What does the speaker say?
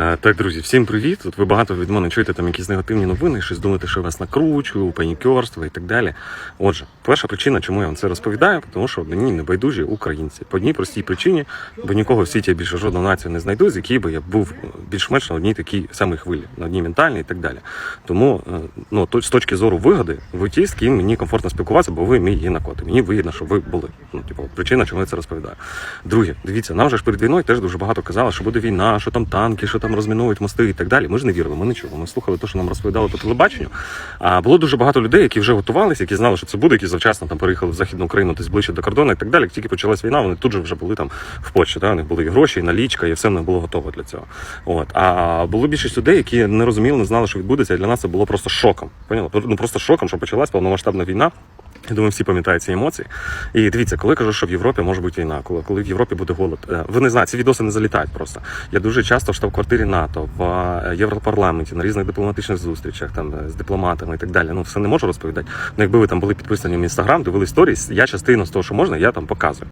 Е, Так, друзі, всім привіт. Тут ви багато від мене чуєте там якісь негативні новини, щось думаєте, що я вас накручую, панікерство і так далі. Отже, перша причина, чому я вам це розповідаю, тому що мені не байдужі українці. По одній простій причині, бо нікого в світі я більше жодну націю не знайду, з якій би я був більш-менш на одній такій самій хвилі, на одній ментальній і так далі. Тому е, ну, з точки зору вигоди, ви ті, з ким мені комфортно спілкуватися, бо ви мій гінокот. І Мені вигідно, щоб ви були. Ну, типу, причина, чому я це розповідаю. Друге, дивіться, нам же ж перед війною теж дуже багато казали, що буде війна, що там танки, що там розмінують мости і так далі. Ми ж не вірили, ми не чули. Ми слухали те, що нам розповідали по телебаченню. А було дуже багато людей, які вже готувалися, які знали, що це буде, які завчасно там переїхали в західну Україну, десь ближче до кордону і так далі. Тільки почалась війна, вони тут же вже були там в Польщі. Да? У них були і гроші, і налічка, і все них було готово для цього. От. А було більшість людей, які не розуміли, не знали, що відбудеться. І для нас це було просто шоком. Поняли? Ну просто шоком, що почалась повномасштабна війна. Я думаю, всі пам'ятають ці емоції. І дивіться, коли кажу, що в Європі може бути війна, коли, коли в Європі буде голод. е, Ви не знаєте, ці відоси не залітають просто. Я дуже часто в штаб-квартирі НАТО, в е, Європарламенті, на різних дипломатичних зустрічах, там е, з дипломатами і так далі. Ну, все не можу розповідати. Ну, якби ви там були підписані в інстаграм, дивились сторіс, я частину з того, що можна, я там показую.